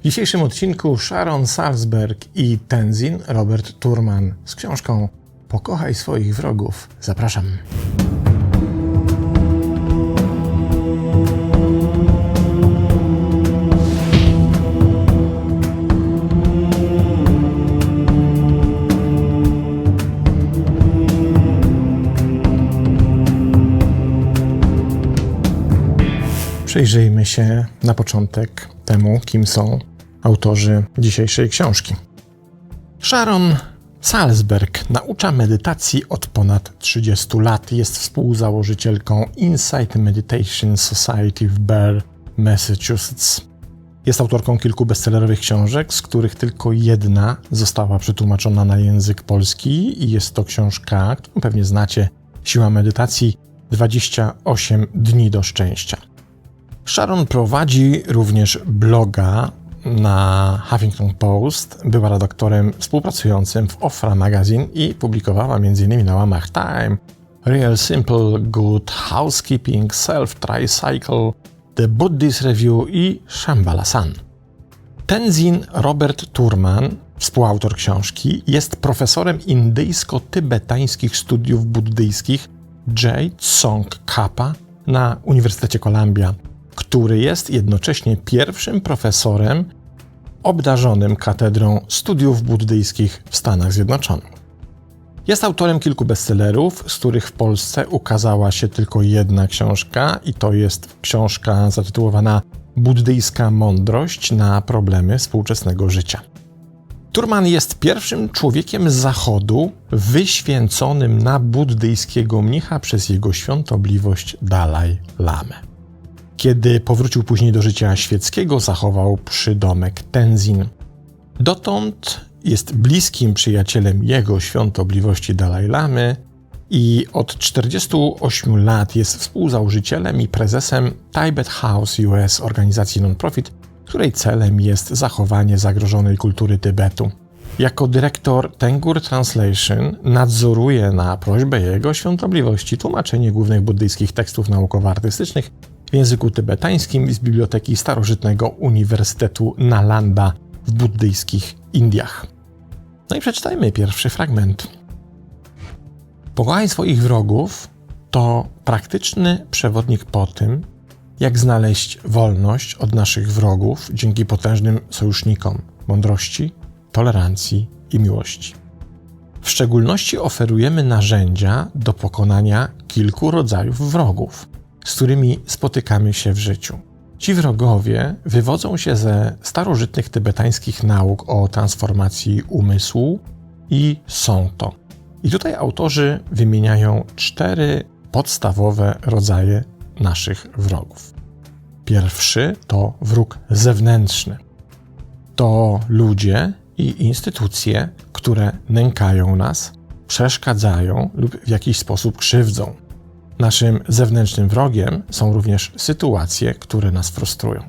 W dzisiejszym odcinku Sharon Salzberg i Tenzin Robert Turman z książką Pokochaj swoich wrogów. Zapraszam. Przyjrzyjmy się na początek temu, kim są autorzy dzisiejszej książki. Sharon Salzberg naucza medytacji od ponad 30 lat. Jest współzałożycielką Insight Meditation Society w Bear, Massachusetts. Jest autorką kilku bestsellerowych książek, z których tylko jedna została przetłumaczona na język polski i jest to książka, którą pewnie znacie, Siła medytacji 28 dni do szczęścia. Sharon prowadzi również bloga na Huffington Post, była redaktorem współpracującym w Ofra Magazine i publikowała m.in. na łamach Time, Real Simple Good Housekeeping, Self Tricycle, The Buddhist Review i Shambhala Sun. Tenzin Robert Turman, współautor książki, jest profesorem indyjsko-tybetańskich studiów buddyjskich J. Tsong Kappa na Uniwersytecie Columbia który jest jednocześnie pierwszym profesorem obdarzonym katedrą studiów buddyjskich w Stanach Zjednoczonych. Jest autorem kilku bestsellerów, z których w Polsce ukazała się tylko jedna książka, i to jest książka zatytułowana Buddyjska mądrość na problemy współczesnego życia. Turman jest pierwszym człowiekiem z Zachodu wyświęconym na buddyjskiego mnicha przez jego świątobliwość Dalaj Lamę. Kiedy powrócił później do życia świeckiego, zachował przydomek Tenzin. Dotąd jest bliskim przyjacielem jego świątobliwości Dalaj Lamy i od 48 lat jest współzałożycielem i prezesem Tibet House US, organizacji non-profit, której celem jest zachowanie zagrożonej kultury Tybetu. Jako dyrektor Tengur Translation nadzoruje na prośbę jego świątobliwości tłumaczenie głównych buddyjskich tekstów naukowo-artystycznych w języku tybetańskim z Biblioteki Starożytnego Uniwersytetu Nalanda w buddyjskich Indiach. No i przeczytajmy pierwszy fragment. Pokochaj swoich wrogów to praktyczny przewodnik po tym, jak znaleźć wolność od naszych wrogów dzięki potężnym sojusznikom mądrości, tolerancji i miłości. W szczególności oferujemy narzędzia do pokonania kilku rodzajów wrogów – z którymi spotykamy się w życiu. Ci wrogowie wywodzą się ze starożytnych tybetańskich nauk o transformacji umysłu i są to. I tutaj autorzy wymieniają cztery podstawowe rodzaje naszych wrogów. Pierwszy to wróg zewnętrzny. To ludzie i instytucje, które nękają nas, przeszkadzają lub w jakiś sposób krzywdzą. Naszym zewnętrznym wrogiem są również sytuacje, które nas frustrują.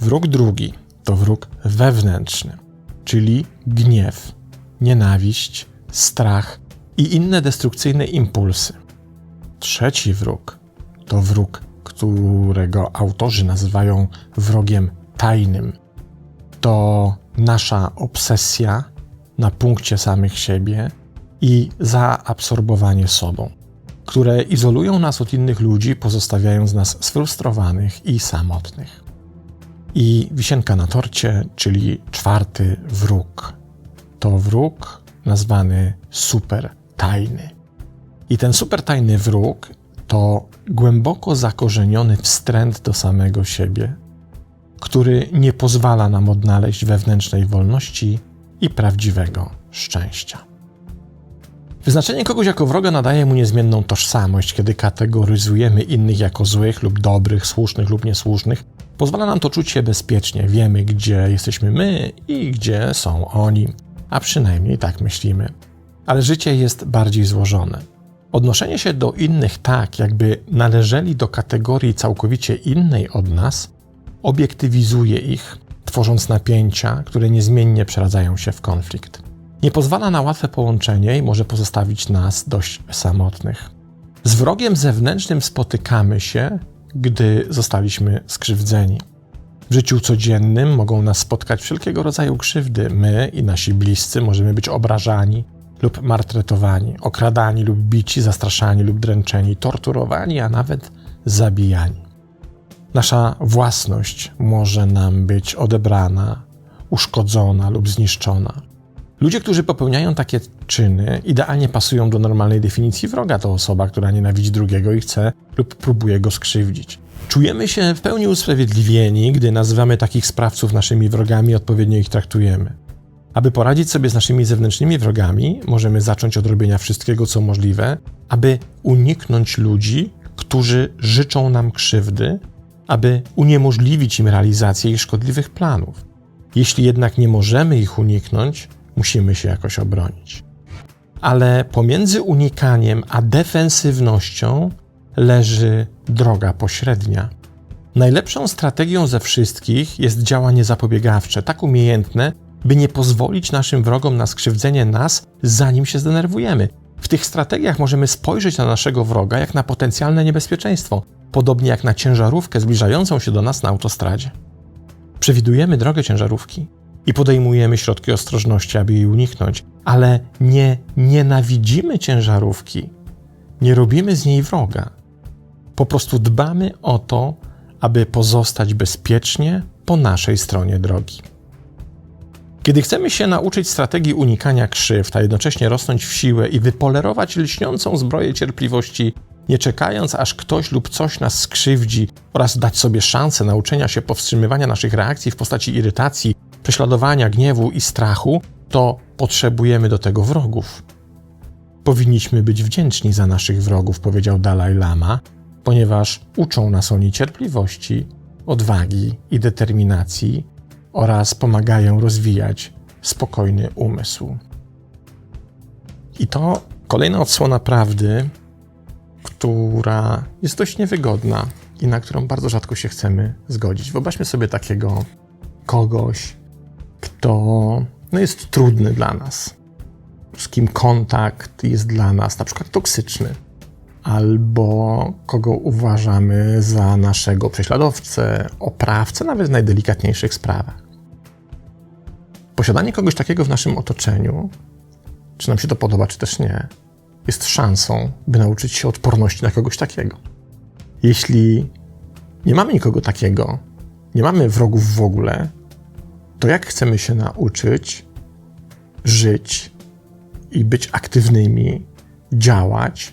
Wróg drugi to wróg wewnętrzny, czyli gniew, nienawiść, strach i inne destrukcyjne impulsy. Trzeci wróg to wróg, którego autorzy nazywają wrogiem tajnym. To nasza obsesja na punkcie samych siebie i zaabsorbowanie sobą które izolują nas od innych ludzi, pozostawiając nas sfrustrowanych i samotnych. I wisienka na torcie, czyli czwarty wróg. To wróg nazwany super tajny. I ten super tajny wróg to głęboko zakorzeniony wstręt do samego siebie, który nie pozwala nam odnaleźć wewnętrznej wolności i prawdziwego szczęścia. Wyznaczenie kogoś jako wroga nadaje mu niezmienną tożsamość, kiedy kategoryzujemy innych jako złych lub dobrych, słusznych lub niesłusznych. Pozwala nam to czuć się bezpiecznie, wiemy gdzie jesteśmy my i gdzie są oni, a przynajmniej tak myślimy. Ale życie jest bardziej złożone. Odnoszenie się do innych tak, jakby należeli do kategorii całkowicie innej od nas, obiektywizuje ich, tworząc napięcia, które niezmiennie przeradzają się w konflikt nie pozwala na łatwe połączenie i może pozostawić nas dość samotnych. Z wrogiem zewnętrznym spotykamy się, gdy zostaliśmy skrzywdzeni. W życiu codziennym mogą nas spotkać wszelkiego rodzaju krzywdy. My i nasi bliscy możemy być obrażani lub martretowani, okradani lub bici, zastraszani lub dręczeni, torturowani, a nawet zabijani. Nasza własność może nam być odebrana, uszkodzona lub zniszczona. Ludzie, którzy popełniają takie czyny, idealnie pasują do normalnej definicji wroga. To osoba, która nienawidzi drugiego i chce lub próbuje go skrzywdzić. Czujemy się w pełni usprawiedliwieni, gdy nazywamy takich sprawców naszymi wrogami i odpowiednio ich traktujemy. Aby poradzić sobie z naszymi zewnętrznymi wrogami, możemy zacząć od robienia wszystkiego, co możliwe, aby uniknąć ludzi, którzy życzą nam krzywdy, aby uniemożliwić im realizację ich szkodliwych planów. Jeśli jednak nie możemy ich uniknąć, musimy się jakoś obronić. Ale pomiędzy unikaniem a defensywnością leży droga pośrednia. Najlepszą strategią ze wszystkich jest działanie zapobiegawcze, tak umiejętne, by nie pozwolić naszym wrogom na skrzywdzenie nas, zanim się zdenerwujemy. W tych strategiach możemy spojrzeć na naszego wroga jak na potencjalne niebezpieczeństwo, podobnie jak na ciężarówkę zbliżającą się do nas na autostradzie. Przewidujemy drogę ciężarówki i podejmujemy środki ostrożności, aby jej uniknąć, ale nie nienawidzimy ciężarówki, nie robimy z niej wroga. Po prostu dbamy o to, aby pozostać bezpiecznie po naszej stronie drogi. Kiedy chcemy się nauczyć strategii unikania krzywd, a jednocześnie rosnąć w siłę i wypolerować lśniącą zbroję cierpliwości, nie czekając aż ktoś lub coś nas skrzywdzi oraz dać sobie szansę nauczenia się powstrzymywania naszych reakcji w postaci irytacji, prześladowania, gniewu i strachu, to potrzebujemy do tego wrogów. Powinniśmy być wdzięczni za naszych wrogów, powiedział Dalaj Lama, ponieważ uczą nas oni cierpliwości, odwagi i determinacji oraz pomagają rozwijać spokojny umysł. I to kolejna odsłona prawdy, która jest dość niewygodna i na którą bardzo rzadko się chcemy zgodzić. Wyobraźmy sobie takiego kogoś, kto no, jest trudny dla nas, z kim kontakt jest dla nas na przykład toksyczny, albo kogo uważamy za naszego prześladowcę, oprawcę, nawet w najdelikatniejszych sprawach. Posiadanie kogoś takiego w naszym otoczeniu, czy nam się to podoba, czy też nie, jest szansą, by nauczyć się odporności na kogoś takiego. Jeśli nie mamy nikogo takiego, nie mamy wrogów w ogóle, to jak chcemy się nauczyć żyć i być aktywnymi, działać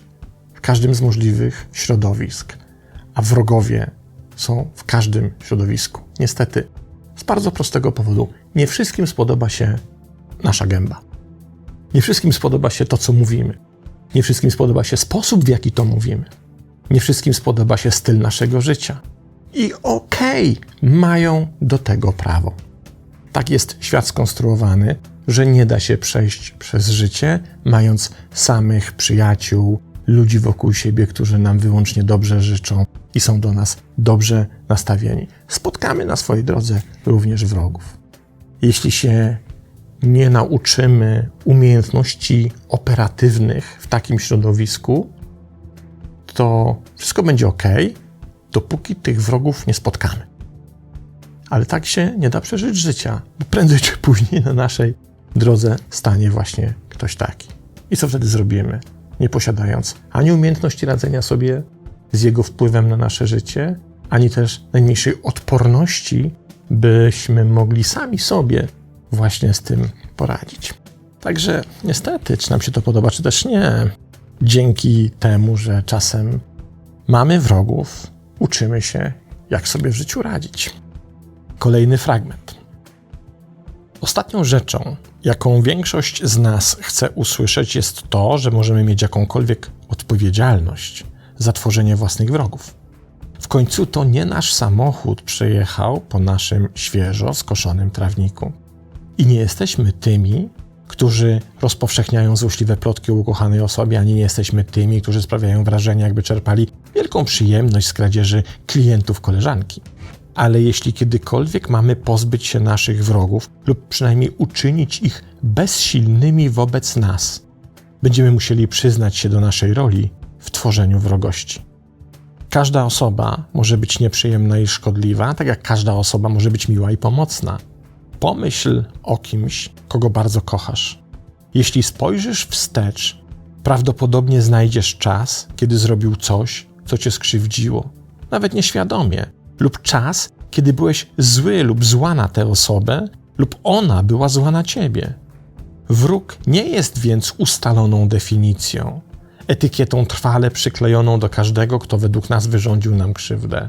w każdym z możliwych środowisk, a wrogowie są w każdym środowisku. Niestety, z bardzo prostego powodu. Nie wszystkim spodoba się nasza gęba. Nie wszystkim spodoba się to, co mówimy. Nie wszystkim spodoba się sposób, w jaki to mówimy. Nie wszystkim spodoba się styl naszego życia. I okej, okay, mają do tego prawo. Tak jest świat skonstruowany, że nie da się przejść przez życie, mając samych przyjaciół, ludzi wokół siebie, którzy nam wyłącznie dobrze życzą i są do nas dobrze nastawieni. Spotkamy na swojej drodze również wrogów. Jeśli się nie nauczymy umiejętności operatywnych w takim środowisku, to wszystko będzie ok, dopóki tych wrogów nie spotkamy. Ale tak się nie da przeżyć życia, bo prędzej czy później na naszej drodze stanie właśnie ktoś taki. I co wtedy zrobimy? Nie posiadając ani umiejętności radzenia sobie z jego wpływem na nasze życie, ani też najmniejszej odporności, byśmy mogli sami sobie właśnie z tym poradzić. Także niestety, czy nam się to podoba, czy też nie, dzięki temu, że czasem mamy wrogów, uczymy się, jak sobie w życiu radzić. Kolejny fragment. Ostatnią rzeczą, jaką większość z nas chce usłyszeć, jest to, że możemy mieć jakąkolwiek odpowiedzialność za tworzenie własnych wrogów. W końcu to nie nasz samochód przejechał po naszym świeżo skoszonym trawniku. I nie jesteśmy tymi, którzy rozpowszechniają złośliwe plotki o ukochanej osobie, ani nie jesteśmy tymi, którzy sprawiają wrażenie, jakby czerpali wielką przyjemność z kradzieży klientów koleżanki. Ale jeśli kiedykolwiek mamy pozbyć się naszych wrogów, lub przynajmniej uczynić ich bezsilnymi wobec nas, będziemy musieli przyznać się do naszej roli w tworzeniu wrogości. Każda osoba może być nieprzyjemna i szkodliwa, tak jak każda osoba może być miła i pomocna. Pomyśl o kimś, kogo bardzo kochasz. Jeśli spojrzysz wstecz, prawdopodobnie znajdziesz czas, kiedy zrobił coś, co cię skrzywdziło, nawet nieświadomie, lub czas, kiedy byłeś zły lub zła na tę osobę, lub ona była zła na ciebie. Wróg nie jest więc ustaloną definicją, etykietą trwale przyklejoną do każdego, kto według nas wyrządził nam krzywdę.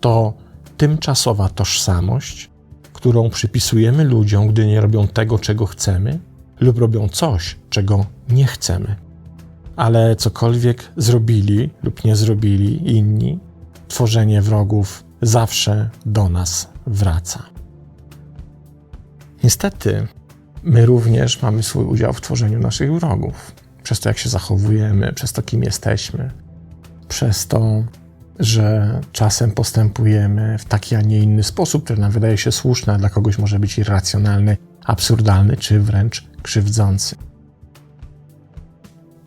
To tymczasowa tożsamość, którą przypisujemy ludziom, gdy nie robią tego, czego chcemy, lub robią coś, czego nie chcemy. Ale cokolwiek zrobili lub nie zrobili inni, tworzenie wrogów zawsze do nas wraca. Niestety, my również mamy swój udział w tworzeniu naszych wrogów. Przez to, jak się zachowujemy, przez to, kim jesteśmy, przez to, że czasem postępujemy w taki, a nie inny sposób, który nam wydaje się słuszny, a dla kogoś może być irracjonalny, absurdalny czy wręcz krzywdzący.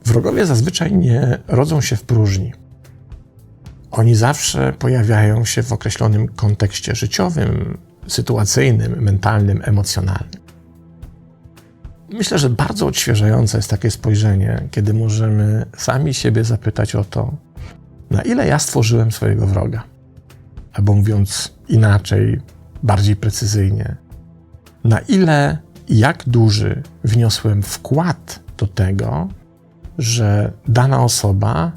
Wrogowie zazwyczaj nie rodzą się w próżni. Oni zawsze pojawiają się w określonym kontekście życiowym, sytuacyjnym, mentalnym, emocjonalnym. Myślę, że bardzo odświeżające jest takie spojrzenie, kiedy możemy sami siebie zapytać o to, na ile ja stworzyłem swojego wroga. Albo mówiąc inaczej, bardziej precyzyjnie, na ile i jak duży wniosłem wkład do tego, że dana osoba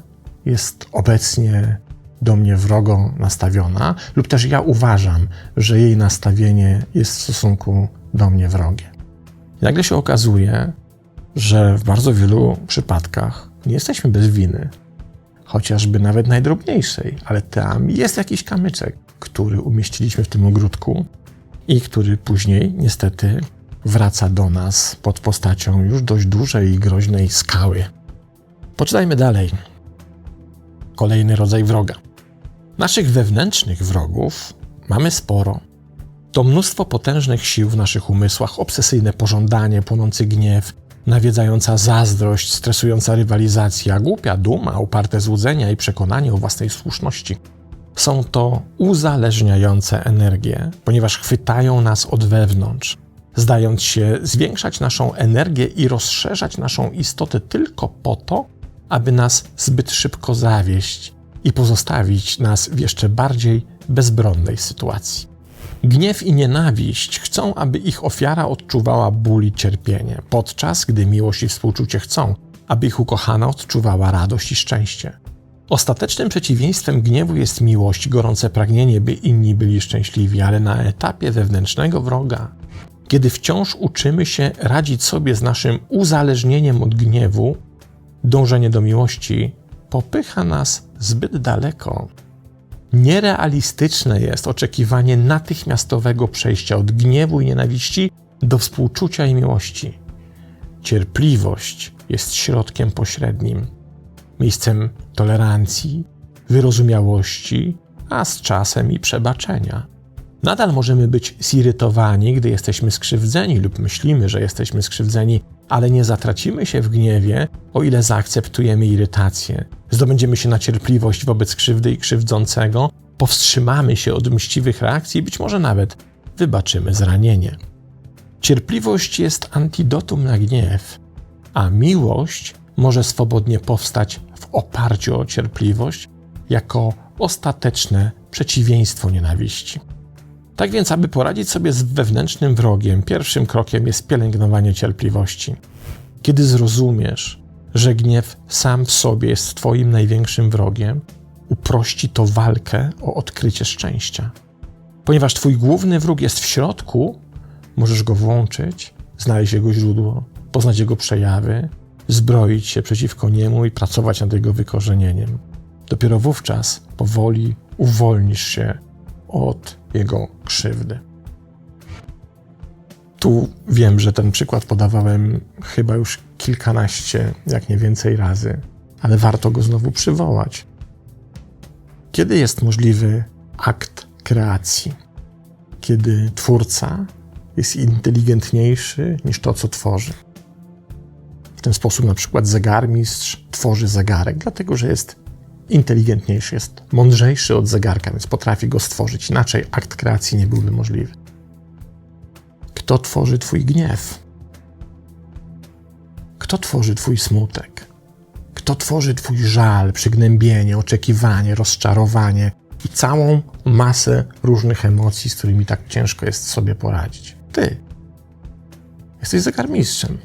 jest obecnie do mnie wrogo nastawiona, lub też ja uważam, że jej nastawienie jest w stosunku do mnie wrogie. Nagle się okazuje, że w bardzo wielu przypadkach nie jesteśmy bez winy, chociażby nawet najdrobniejszej, ale tam jest jakiś kamyczek, który umieściliśmy w tym ogródku i który później niestety wraca do nas pod postacią już dość dużej i groźnej skały. Poczytajmy dalej. Kolejny rodzaj wroga. Naszych wewnętrznych wrogów mamy sporo. To mnóstwo potężnych sił w naszych umysłach, obsesyjne pożądanie, płonący gniew, nawiedzająca zazdrość, stresująca rywalizacja, głupia duma, uparte złudzenia i przekonanie o własnej słuszności. Są to uzależniające energie, ponieważ chwytają nas od wewnątrz, zdając się zwiększać naszą energię i rozszerzać naszą istotę tylko po to, aby nas zbyt szybko zawieść i pozostawić nas w jeszcze bardziej bezbronnej sytuacji. Gniew i nienawiść chcą, aby ich ofiara odczuwała ból i cierpienie, podczas gdy miłość i współczucie chcą, aby ich ukochana odczuwała radość i szczęście. Ostatecznym przeciwieństwem gniewu jest miłość, gorące pragnienie, by inni byli szczęśliwi, ale na etapie wewnętrznego wroga, kiedy wciąż uczymy się radzić sobie z naszym uzależnieniem od gniewu, dążenie do miłości popycha nas zbyt daleko. Nierealistyczne jest oczekiwanie natychmiastowego przejścia od gniewu i nienawiści do współczucia i miłości. Cierpliwość jest środkiem pośrednim, miejscem tolerancji, wyrozumiałości, a z czasem i przebaczenia. Nadal możemy być zirytowani, gdy jesteśmy skrzywdzeni lub myślimy, że jesteśmy skrzywdzeni, ale nie zatracimy się w gniewie, o ile zaakceptujemy irytację. Zdobędziemy się na cierpliwość wobec krzywdy i krzywdzącego, powstrzymamy się od mściwych reakcji i być może nawet wybaczymy zranienie. Cierpliwość jest antidotum na gniew, a miłość może swobodnie powstać w oparciu o cierpliwość jako ostateczne przeciwieństwo nienawiści. Tak więc, aby poradzić sobie z wewnętrznym wrogiem, pierwszym krokiem jest pielęgnowanie cierpliwości. Kiedy zrozumiesz, że gniew sam w sobie jest Twoim największym wrogiem, uprości to walkę o odkrycie szczęścia. Ponieważ Twój główny wróg jest w środku, możesz go włączyć, znaleźć jego źródło, poznać jego przejawy, zbroić się przeciwko niemu i pracować nad jego wykorzenieniem. Dopiero wówczas powoli uwolnisz się od jego krzywdy. Tu wiem, że ten przykład podawałem chyba już kilkanaście, jak nie więcej razy, ale warto go znowu przywołać. Kiedy jest możliwy akt kreacji? Kiedy twórca jest inteligentniejszy niż to, co tworzy. W ten sposób na przykład zegarmistrz tworzy zegarek, dlatego że jest inteligentniejszy, jest mądrzejszy od zegarka, więc potrafi go stworzyć. Inaczej akt kreacji nie byłby możliwy. Kto tworzy Twój gniew? Kto tworzy Twój smutek? Kto tworzy Twój żal, przygnębienie, oczekiwanie, rozczarowanie i całą masę różnych emocji, z którymi tak ciężko jest sobie poradzić? Ty. Jesteś zegarmistrzem.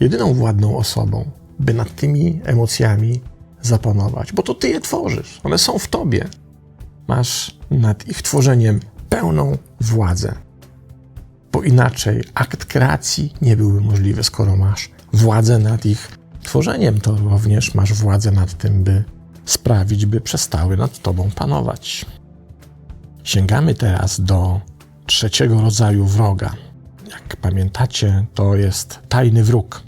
Jedyną władną osobą, by nad tymi emocjami zapanować, bo to Ty je tworzysz. One są w Tobie. Masz nad ich tworzeniem pełną władzę. Bo inaczej akt kreacji nie byłby możliwy, skoro masz władzę nad ich tworzeniem, to również masz władzę nad tym, by sprawić, by przestały nad tobą panować. Sięgamy teraz do trzeciego rodzaju wroga. Jak pamiętacie, to jest tajny wróg.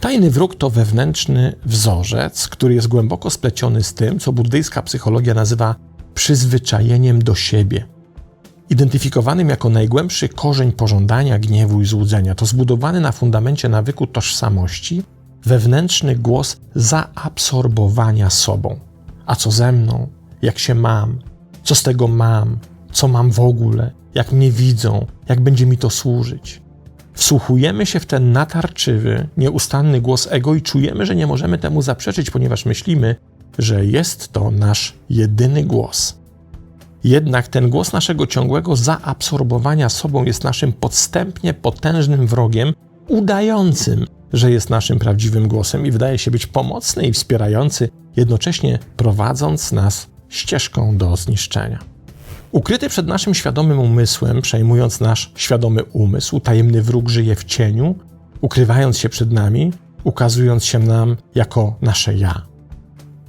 Tajny wróg to wewnętrzny wzorzec, który jest głęboko spleciony z tym, co buddyjska psychologia nazywa przyzwyczajeniem do siebie. Identyfikowanym jako najgłębszy korzeń pożądania, gniewu i złudzenia, to zbudowany na fundamencie nawyku tożsamości wewnętrzny głos zaabsorbowania sobą. A co ze mną? Jak się mam? Co z tego mam? Co mam w ogóle? Jak mnie widzą? Jak będzie mi to służyć? Wsłuchujemy się w ten natarczywy, nieustanny głos ego i czujemy, że nie możemy temu zaprzeczyć, ponieważ myślimy, że jest to nasz jedyny głos. Jednak ten głos naszego ciągłego zaabsorbowania sobą jest naszym podstępnie potężnym wrogiem, udającym, że jest naszym prawdziwym głosem i wydaje się być pomocny i wspierający, jednocześnie prowadząc nas ścieżką do zniszczenia. Ukryty przed naszym świadomym umysłem, przejmując nasz świadomy umysł, tajemny wróg żyje w cieniu, ukrywając się przed nami, ukazując się nam jako nasze ja.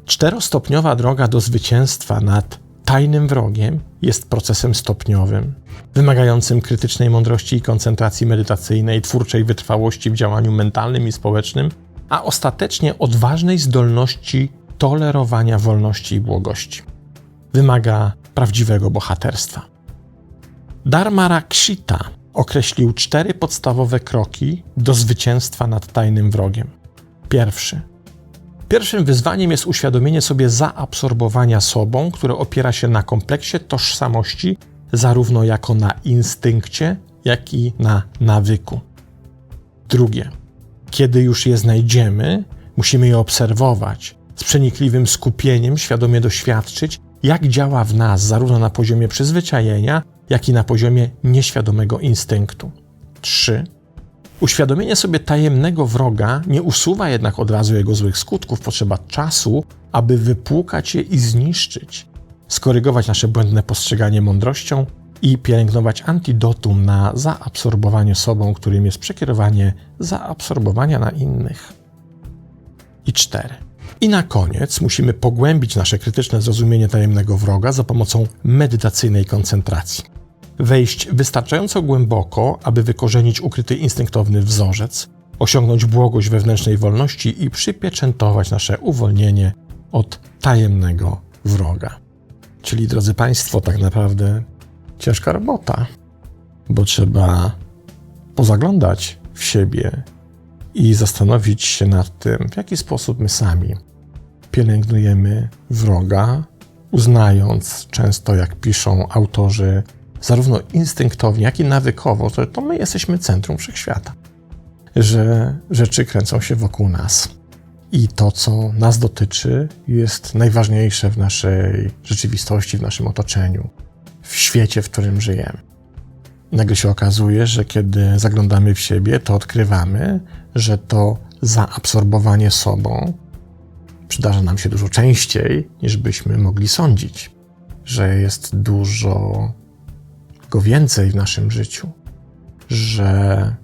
Czterostopniowa droga do zwycięstwa nad tajnym wrogiem jest procesem stopniowym, wymagającym krytycznej mądrości i koncentracji medytacyjnej, twórczej wytrwałości w działaniu mentalnym i społecznym, a ostatecznie odważnej zdolności tolerowania wolności i błogości. Wymaga prawdziwego bohaterstwa. Dharma Rakshita określił cztery podstawowe kroki do zwycięstwa nad tajnym wrogiem. Pierwszy. Pierwszym wyzwaniem jest uświadomienie sobie zaabsorbowania sobą, które opiera się na kompleksie tożsamości, zarówno jako na instynkcie, jak i na nawyku. Drugie. Kiedy już je znajdziemy, musimy je obserwować, z przenikliwym skupieniem świadomie doświadczyć, jak działa w nas zarówno na poziomie przyzwyczajenia, jak i na poziomie nieświadomego instynktu. 3. Uświadomienie sobie tajemnego wroga nie usuwa jednak od razu jego złych skutków. Potrzeba czasu, aby wypłukać je i zniszczyć, skorygować nasze błędne postrzeganie mądrością i pielęgnować antidotum na zaabsorbowanie sobą, którym jest przekierowanie zaabsorbowania na innych. I cztery. I na koniec musimy pogłębić nasze krytyczne zrozumienie tajemnego wroga za pomocą medytacyjnej koncentracji. Wejść wystarczająco głęboko, aby wykorzenić ukryty instynktowny wzorzec, osiągnąć błogość wewnętrznej wolności i przypieczętować nasze uwolnienie od tajemnego wroga. Czyli, drodzy Państwo, tak naprawdę ciężka robota, bo trzeba pozaglądać w siebie i zastanowić się nad tym, w jaki sposób my sami pielęgnujemy wroga, uznając często, jak piszą autorzy, zarówno instynktownie, jak i nawykowo, że to my jesteśmy centrum wszechświata, że rzeczy kręcą się wokół nas. I to, co nas dotyczy, jest najważniejsze w naszej rzeczywistości, w naszym otoczeniu, w świecie, w którym żyjemy. Nagle się okazuje, że kiedy zaglądamy w siebie, to odkrywamy, że to zaabsorbowanie sobą przydarza nam się dużo częściej, niż byśmy mogli sądzić, że jest dużo go więcej w naszym życiu, że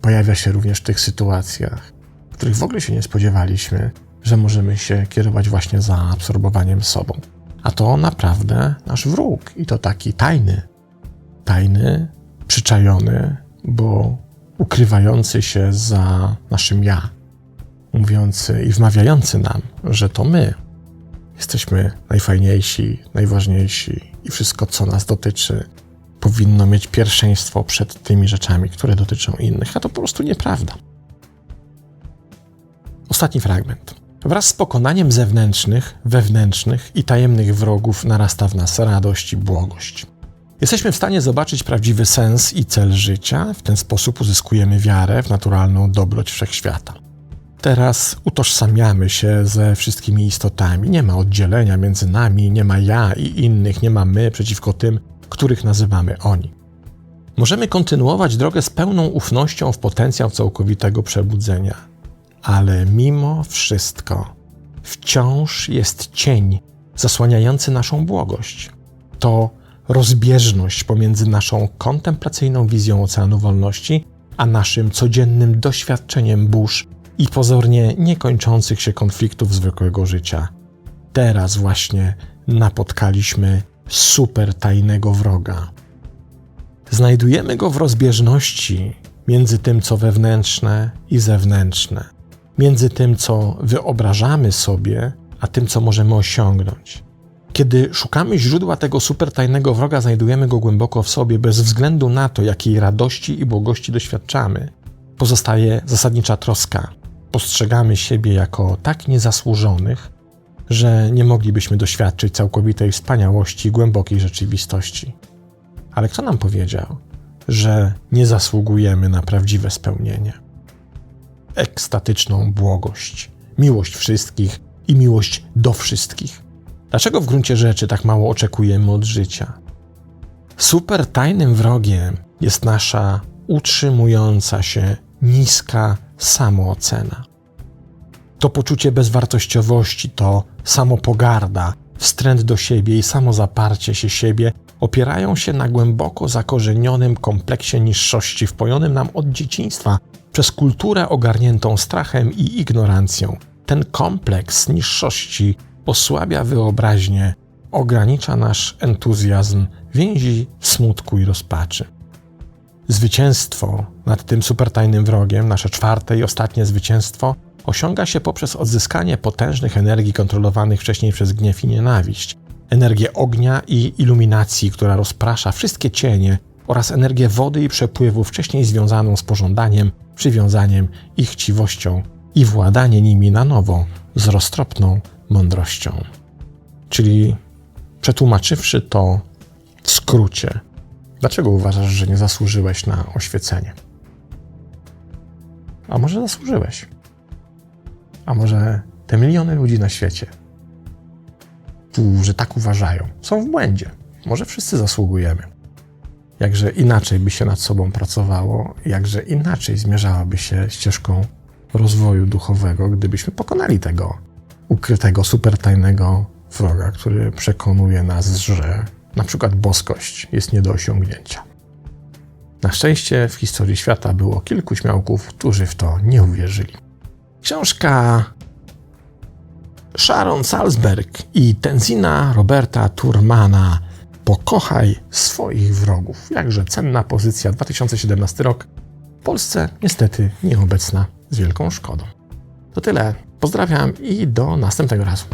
pojawia się również w tych sytuacjach, których w ogóle się nie spodziewaliśmy, że możemy się kierować właśnie zaabsorbowaniem sobą. A to naprawdę nasz wróg i to taki tajny, tajny, przyczajony, bo ukrywający się za naszym ja, mówiący i wmawiający nam, że to my jesteśmy najfajniejsi, najważniejsi i wszystko, co nas dotyczy, powinno mieć pierwszeństwo przed tymi rzeczami, które dotyczą innych, a to po prostu nieprawda. Ostatni fragment. Wraz z pokonaniem zewnętrznych, wewnętrznych i tajemnych wrogów narasta w nas radość i błogość. Jesteśmy w stanie zobaczyć prawdziwy sens i cel życia, w ten sposób uzyskujemy wiarę w naturalną dobroć wszechświata. Teraz utożsamiamy się ze wszystkimi istotami. Nie ma oddzielenia między nami, nie ma ja i innych, nie ma my przeciwko tym, których nazywamy oni. Możemy kontynuować drogę z pełną ufnością w potencjał całkowitego przebudzenia, ale mimo wszystko wciąż jest cień zasłaniający naszą błogość. To rozbieżność pomiędzy naszą kontemplacyjną wizją oceanu wolności, a naszym codziennym doświadczeniem burz i pozornie niekończących się konfliktów zwykłego życia. Teraz właśnie napotkaliśmy super tajnego wroga. Znajdujemy go w rozbieżności między tym, co wewnętrzne i zewnętrzne, między tym, co wyobrażamy sobie, a tym, co możemy osiągnąć. Kiedy szukamy źródła tego supertajnego wroga, znajdujemy go głęboko w sobie, bez względu na to, jakiej radości i błogości doświadczamy. Pozostaje zasadnicza troska. Postrzegamy siebie jako tak niezasłużonych, że nie moglibyśmy doświadczyć całkowitej wspaniałości głębokiej rzeczywistości. Ale kto nam powiedział, że nie zasługujemy na prawdziwe spełnienie? Ekstatyczną błogość, miłość wszystkich i miłość do wszystkich. Dlaczego w gruncie rzeczy tak mało oczekujemy od życia? Super tajnym wrogiem jest nasza utrzymująca się niska samoocena. To poczucie bezwartościowości, to samopogarda, wstręt do siebie i samozaparcie się siebie opierają się na głęboko zakorzenionym kompleksie niższości wpojonym nam od dzieciństwa przez kulturę ogarniętą strachem i ignorancją. Ten kompleks niższości osłabia wyobraźnię, ogranicza nasz entuzjazm, więzi smutku i rozpaczy. Zwycięstwo nad tym supertajnym wrogiem, nasze czwarte i ostatnie zwycięstwo, osiąga się poprzez odzyskanie potężnych energii kontrolowanych wcześniej przez gniew i nienawiść, energię ognia i iluminacji, która rozprasza wszystkie cienie, oraz energię wody i przepływu wcześniej związaną z pożądaniem, przywiązaniem i chciwością i władanie nimi na nowo z roztropną mądrością. Czyli przetłumaczywszy to w skrócie, dlaczego uważasz, że nie zasłużyłeś na oświecenie? A może zasłużyłeś? A może te miliony ludzi na świecie, którzy tak uważają, są w błędzie? Może wszyscy zasługujemy. Jakże inaczej by się nad sobą pracowało, jakże inaczej zmierzałaby się ścieżką rozwoju duchowego, gdybyśmy pokonali tego ukrytego, supertajnego wroga, który przekonuje nas, że na przykład boskość jest nie do osiągnięcia. Na szczęście w historii świata było kilku śmiałków, którzy w to nie uwierzyli. Książka Sharon Salzberg i Tenzina Roberta Turmana Pokochaj swoich wrogów. Jakże cenna pozycja 2017 rok. W Polsce niestety nieobecna z wielką szkodą. To tyle. Pozdrawiam i do następnego razu.